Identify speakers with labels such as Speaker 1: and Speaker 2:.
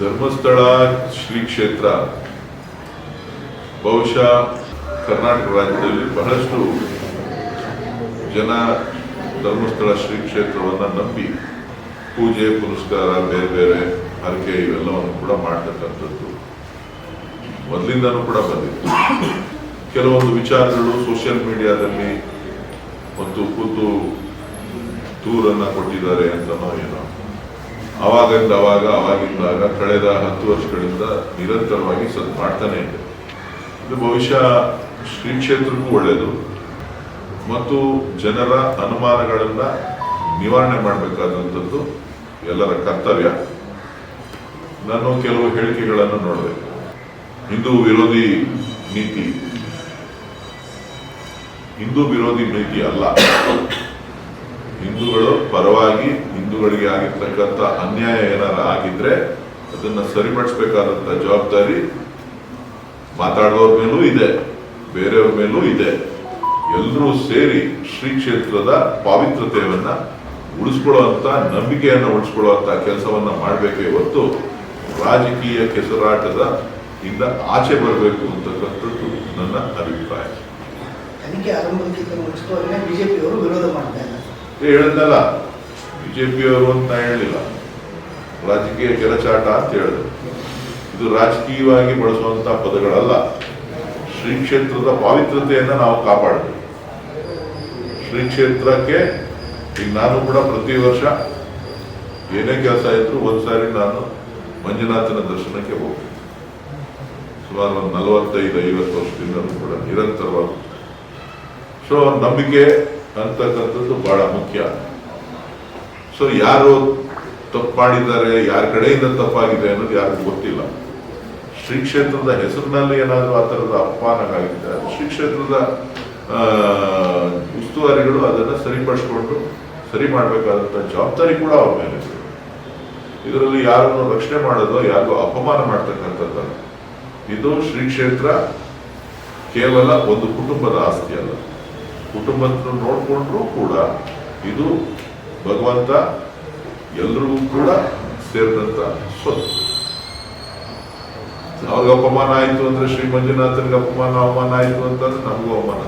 Speaker 1: ಧರ್ಮಸ್ಥಳ ಶ್ರೀ ಕ್ಷೇತ್ರ. ಬಹುಶಃ ಕರ್ನಾಟಕ ರಾಜ್ಯದಲ್ಲಿ ಬಹಳಷ್ಟು ಜನ ಧರ್ಮಸ್ಥಳ ಶ್ರೀ ಕ್ಷೇತ್ರವನ್ನು ನಂಬಿ ಪೂಜೆ ಪುನಸ್ಕಾರ ಬೇರೆ ಬೇರೆ ಹರಕೆ ಇವೆಲ್ಲವನ್ನು ಕೂಡ ಮಾಡತಕ್ಕಂಥದ್ದು. ಮೊದಲಿಂದನೂ ಕೂಡ ಬಂದಿತ್ತು. ಕೆಲವೊಂದು ವಿಚಾರಗಳು ಸೋಷಿಯಲ್ ಮೀಡಿಯಾದಲ್ಲಿ ಮತ್ತು ಕೂತು ದೂರನ್ನು ಕೊಟ್ಟಿದ್ದಾರೆ ಅಂತನೋ ಏನೋ. ಅವಾಗಿಂದ ಅವಾಗ ಅವಾಗಿಂದಾಗ ಕಳೆದ ಹತ್ತು ವರ್ಷಗಳಿಂದ ನಿರಂತರವಾಗಿ ಸದ್ ಮಾಡ್ತಾನೆ ಇದೆ ಇದು ಬಹುಶಃ ಶ್ರೀ ಕ್ಷೇತ್ರಕ್ಕೂ ಒಳ್ಳೆಯದು ಮತ್ತು ಜನರ ಅನುಮಾನಗಳನ್ನು ನಿವಾರಣೆ ಮಾಡಬೇಕಾದಂಥದ್ದು ಎಲ್ಲರ ಕರ್ತವ್ಯ. ನಾನು ಕೆಲವು ಹೇಳಿಕೆಗಳನ್ನು ನೋಡಬೇಕು ಹಿಂದೂ ವಿರೋಧಿ ನೀತಿ. ಹಿಂದೂ ವಿರೋಧಿ ನೀತಿ ಅಲ್ಲ. ಹಿಂದೂಗಳು ಪರವಾಗಿ ಹಿಂದೂಗಳಿಗೆ ಆಗಿರ್ತಕ್ಕಂಥ ಅನ್ಯಾಯ ಏನಾರ ಆಗಿದ್ರೆ ಅದನ್ನ ಸರಿಪಡಿಸಬೇಕಾದಂತ ಜವಾಬ್ದಾರಿ ಮಾತಾಡುವವ್ರ ಮೇಲೂ ಇದೆ ಬೇರೆಯವ್ರ ಮೇಲೂ ಇದೆ. ಎಲ್ಲರೂ ಸೇರಿ ಶ್ರೀ ಕ್ಷೇತ್ರದ ಪಾವಿತ್ರತೆಯನ್ನ ಉಳಿಸ್ಕೊಳ್ಳುವಂತ ನಂಬಿಕೆಯನ್ನ ಉಳಿಸ್ಕೊಳ್ಳುವಂತ ಕೆಲಸವನ್ನ ಮಾಡಬೇಕೇ ಹೊತ್ತು ರಾಜಕೀಯ ಕೆಸರಾಟದ ಇಂದ ಆಚೆ ಬರಬೇಕು ಅಂತಕ್ಕಂಥದ್ದು ನನ್ನ ಅಭಿಪ್ರಾಯ.
Speaker 2: ತನಿಖೆ ಆರಂಭಕ್ಕಿಂತ
Speaker 1: ಪಿ ಅವರು ಅಂತ ಹೇಳಲಿಲ್ಲ ರಾಜಕೀಯ ಕೆಲಚಾಟ ಅಂತ ಹೇಳಿದ್ರು. ಇದು ರಾಜಕೀಯವಾಗಿ ಬಳಸುವಂತ ಪದಗಳಲ್ಲ. ಶ್ರೀ ಕ್ಷೇತ್ರದ ಪಾವಿತ್ರತೆಯನ್ನ ನಾವು ಕಾಪಾಡಬೇಕು. ಶ್ರೀ ಕ್ಷೇತ್ರಕ್ಕೆ ಈಗ ನಾನು ಕೂಡ ಪ್ರತಿ ವರ್ಷ ಏನೇ ಕೆಲಸ ಇದ್ರು ಒಂದ್ಸಾರಿ ನಾನು ಮಂಜುನಾಥನ ದರ್ಶನಕ್ಕೆ ಹೋಗ್ತೀನಿ. ಸುಮಾರು ಒಂದು ನಲವತ್ತೈದು, ಐವತ್ತು ವರ್ಷದಿಂದಲೂ ಕೂಡ ನಿರಂತರವಾಗಿ. ಸೊ ನಂಬಿಕೆ ಅಂತಕ್ಕಂಥದ್ದು ಬಹಳ ಮುಖ್ಯ. ಸೊ ಯಾರು ತಪ್ಪು ಮಾಡಿದ್ದಾರೆ ಯಾರ ಕಡೆಯಿಂದ ತಪ್ಪಾಗಿದೆ ಅನ್ನೋದು ಯಾರಿಗೂ ಗೊತ್ತಿಲ್ಲ. ಶ್ರೀ ಕ್ಷೇತ್ರದ ಹೆಸರಿನಲ್ಲಿ ಏನಾದರೂ ಆ ಥರದ ಅಪಮಾನಗಳಿದೆ ಶ್ರೀ ಕ್ಷೇತ್ರದ ಉಸ್ತುವಾರಿಗಳು ಅದನ್ನು ಸರಿಪಡಿಸ್ಕೊಂಡು ಸರಿ ಮಾಡಬೇಕಾದಂಥ ಜವಾಬ್ದಾರಿ ಕೂಡ ಅವ್ರ ಮೇಲೆ ಇದೆ. ಇದರಲ್ಲಿ ಯಾರನ್ನು ರಕ್ಷಣೆ ಮಾಡೋದೋ, ಯಾರಿಗೂ ಅಪಮಾನ ಮಾಡ್ತಕ್ಕಂಥದ್ದಲ್ಲ ಇದು ಶ್ರೀ ಕ್ಷೇತ್ರ ಕೇವಲ ಒಂದು ಕುಟುಂಬದ ಆಸ್ತಿ ಅಲ್ಲ. ಕುಟುಂಬದ ನೋಡಿಕೊಂಡ್ರೂ ಕೂಡ ಇದು ಭಗವಂತ ಎಲ್ರಿಗೂ ಕೂಡ ಸೇರಿದಂತ ಸ್ವತ್ತು. ಅವ್ರಿಗೆ ಅಪಮಾನ ಆಯ್ತು ಅಂದ್ರೆ ಶ್ರೀ ಮಂಜುನಾಥನ್ಗೆ ಅಪಮಾನ ಅವಮಾನ ಆಯ್ತು ಅಂತಂದ್ರೆ ನಮಗೂ ಅವಮಾನ